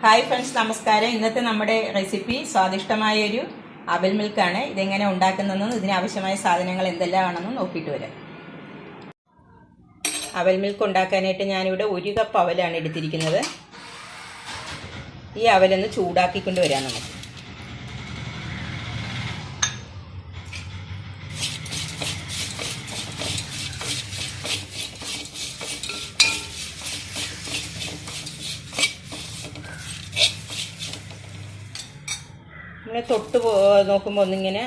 Hi friends നമസ്കാരം. ഇന്നത്തെ നമ്മുടെ റെസിപ്പി സ്വാദിഷ്ടമായ ഒരു അവൽ മിൽക്കാണ് ഇതെങ്ങനെ ഉണ്ടാക്കുന്നതെന്നും ഇതിനാവശ്യമായ സാധനങ്ങൾ എന്തെല്ലാമാണെന്നും നോക്കിയിട്ട് വരാം. അവൽ മിൽക്ക് ഉണ്ടാക്കാനായിട്ട് ഞാനിവിടെ ഒരു കപ്പ് അവലാണ് എടുത്തിരിക്കുന്നത്. ഈ അവലൊന്ന് ചൂടാക്കിക്കൊണ്ട് വരാം നമുക്ക്. നമ്മൾ തൊട്ട് നോക്കുമ്പോൾ ഒന്നിങ്ങനെ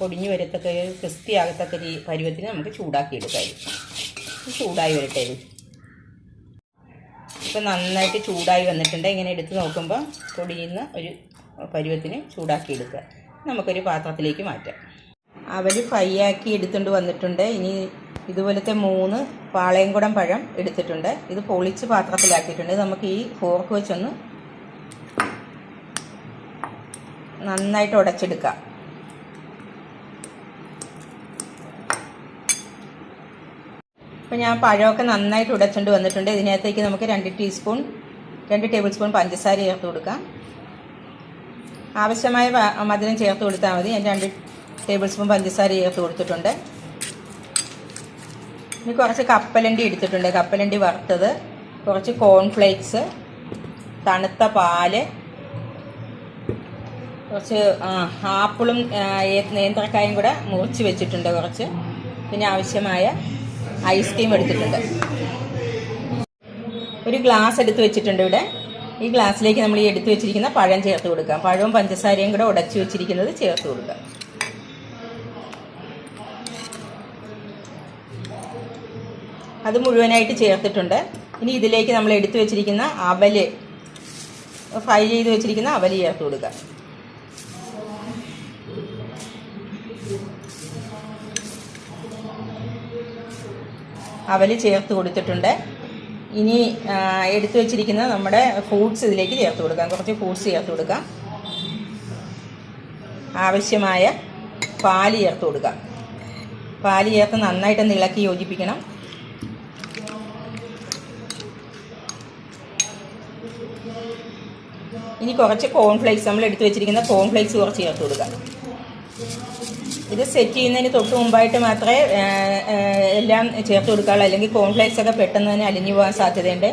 പൊടിഞ്ഞു വരത്തക്ക ക്രിസ്പി ആകത്തക്ക രീ പരുവത്തിന് നമുക്ക് ചൂടാക്കി എടുക്കാമായിരിക്കും ചൂടായി വരട്ടെ. ഇപ്പം നന്നായിട്ട് ചൂടായി വന്നിട്ടുണ്ട്. ഇങ്ങനെ എടുത്ത് നോക്കുമ്പോൾ പൊടിയുന്ന ഒരു പരുവത്തിന് ചൂടാക്കി എടുക്കുക നമുക്കൊരു പാത്രത്തിലേക്ക് മാറ്റാം. അവർ ഫ്രൈ ആക്കി എടുത്തുകൊണ്ട് വന്നിട്ടുണ്ട്. ഇനി ഇതുപോലത്തെ മൂന്ന് പാളയംകുടം പഴം എടുത്തിട്ടുണ്ട്. ഇത് പൊളിച്ച് പാത്രത്തിലാക്കിയിട്ടുണ്ട്. നമുക്ക് ഈ ഫോർക്ക് വെച്ചൊന്ന് നന്നായിട്ട് ഉടച്ചെടുക്കുക. അപ്പോൾ ഞാൻ പഴമൊക്കെ നന്നായിട്ട് ഉടച്ചുകൊണ്ട് വന്നിട്ടുണ്ട്. ഇതിനകത്തേക്ക് നമുക്ക് രണ്ട് ടീസ്പൂൺ രണ്ട് ടേബിൾ സ്പൂൺ പഞ്ചസാര ചേർത്ത് കൊടുക്കാം. ആവശ്യമായ മധുരം ചേർത്ത് കൊടുത്താൽ മതി. ഞാൻ രണ്ട് ടേബിൾ സ്പൂൺ പഞ്ചസാര ചേർത്ത് കൊടുത്തിട്ടുണ്ട്. ഇനി കുറച്ച് കപ്പലണ്ടി എടുത്തിട്ടുണ്ട്. കപ്പലണ്ടി വറുത്തത് കുറച്ച് കോൺഫ്ലേക്സ് തണുത്ത പാൽ കുറച്ച് ആപ്പിളും നേന്ത്രക്കായും കൂടെ മുറിച്ച് വെച്ചിട്ടുണ്ട് കുറച്ച്. പിന്നെ ആവശ്യമായ ഐസ്ക്രീം എടുത്തിട്ടുണ്ട്. ഒരു ഗ്ലാസ് എടുത്ത് വെച്ചിട്ടുണ്ട് ഇവിടെ. ഈ ഗ്ലാസ്സിലേക്ക് നമ്മൾ ഈ എടുത്ത് വെച്ചിരിക്കുന്ന പഴം ചേർത്ത് കൊടുക്കാം. പഴവും പഞ്ചസാരയും കൂടെ ഉടച്ചു വെച്ചിരിക്കുന്നത് ചേർത്ത് കൊടുക്കാം. അത് മുഴുവനായിട്ട് ചേർത്തിട്ടുണ്ട്. ഇനി ഇതിലേക്ക് നമ്മൾ എടുത്തു വെച്ചിരിക്കുന്ന അവൽ ഫ്രൈ ചെയ്ത് വെച്ചിരിക്കുന്ന അവൽ ചേർത്ത് കൊടുക്കാം. അവൽ ചേർത്ത് കൊടുത്തിട്ടുണ്ട്. ഇനി എടുത്തു വെച്ചിരിക്കുന്ന നമ്മുടെ ഫ്രൂട്ട്സ് ഇതിലേക്ക് ചേർത്ത് കൊടുക്കാം. കുറച്ച് ഫ്രൂട്ട്സ് ചേർത്ത് കൊടുക്കാം. ആവശ്യമായ പാൽ ചേർത്ത് കൊടുക്കാം. പാൽ ചേർത്ത് നന്നായിട്ട് ഇളക്കി യോജിപ്പിക്കണം. ഇനി കുറച്ച് കോൺഫ്ലേക്സ് നമ്മൾ എടുത്തു വെച്ചിരിക്കുന്ന കോൺഫ്ലേക്സ് കുറച്ച് ചേർത്ത് കൊടുക്കാം. ഇത് സെറ്റ് ചെയ്യുന്നതിന് തൊട്ട് മുമ്പായിട്ട് മാത്രമേ എല്ലാം ചേർത്ത് കൊടുക്കാവുള്ളൂ. അല്ലെങ്കിൽ കോൺഫ്ലേക്സ് ഒക്കെ പെട്ടെന്ന് തന്നെ അലിഞ്ഞു പോകാൻ സാധ്യതയുണ്ട്.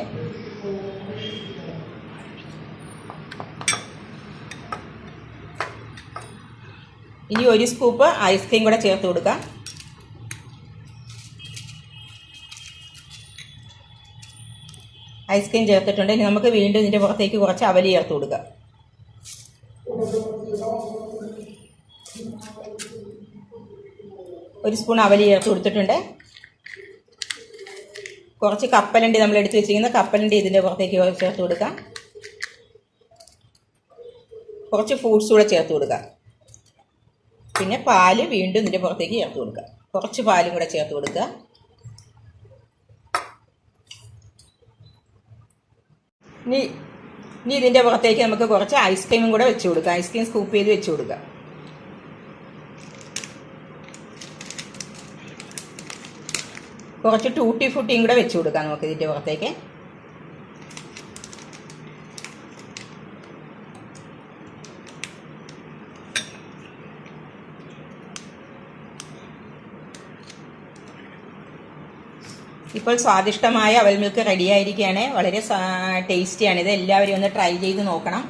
ഇനി ഒരു സ്കൂപ്പ് ഐസ്ക്രീം കൂടെ ചേർത്ത് കൊടുക്കാം. ഐസ്ക്രീം ചേർത്തിട്ടുണ്ട്. ഇനി നമുക്ക് വീണ്ടും ഇതിന്റെ പുറത്തേക്ക് കുറച്ച് അവലി ചേർത്ത് കൊടുക്കാം. ഒരു സ്പൂൺ അവലി ചേർത്ത് കൊടുത്തിട്ടുണ്ട്. കുറച്ച് കപ്പലണ്ടി നമ്മൾ എടുത്ത് വെച്ചിരിക്കുന്ന കപ്പലണ്ടി ഇതിന്റെ പുറത്തേക്ക് ചേർത്ത് കൊടുക്കാം. കുറച്ച് ഫ്രൂട്ട്സ് കൂടെ ചേർത്ത് കൊടുക്കാം. പിന്നെ പാൽ വീണ്ടും ഇതിന്റെ പുറത്തേക്ക് ചേർത്ത് കൊടുക്കുക കുറച്ച് പാലും കൂടെ ചേർത്ത് കൊടുക്കുക. ഇനി ഇനി ഇതിന്റെ പുറത്തേക്ക് നമുക്ക് കുറച്ച് ഐസ്ക്രീമും കൂടെ വെച്ച് കൊടുക്കാം. ഐസ്ക്രീം സ്കൂപ്പ് ചെയ്ത് വെച്ച് കൊടുക്കാം. കുറച്ച് ടൂട്ടി ഫുട്ടിയും കൂടെ വെച്ച് കൊടുക്കാം നമുക്ക് ഇതിന്റെ പുറത്തേക്ക്. ഇപ്പോൾ സ്വാദിഷ്ടമായ അവൽ മിൽക്ക് റെഡി ആയിരിക്കുകയാണ്. വളരെ ടേസ്റ്റിയാണ്. ഇത് എല്ലാവരും ഒന്ന് ട്രൈ ചെയ്ത് നോക്കണം.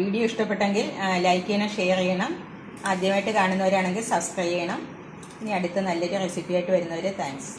വീഡിയോ ഇഷ്ടപ്പെട്ടെങ്കിൽ ലൈക്ക് ചെയ്യണം ഷെയർ ചെയ്യണം. ആദ്യമായിട്ട് കാണുന്നവരാണെങ്കിൽ സബ്സ്ക്രൈബ് ചെയ്യണം. ഇനി അടുത്ത നല്ലൊരു റെസിപ്പിയായിട്ട് വരുന്നവരെ താങ്ക്സ്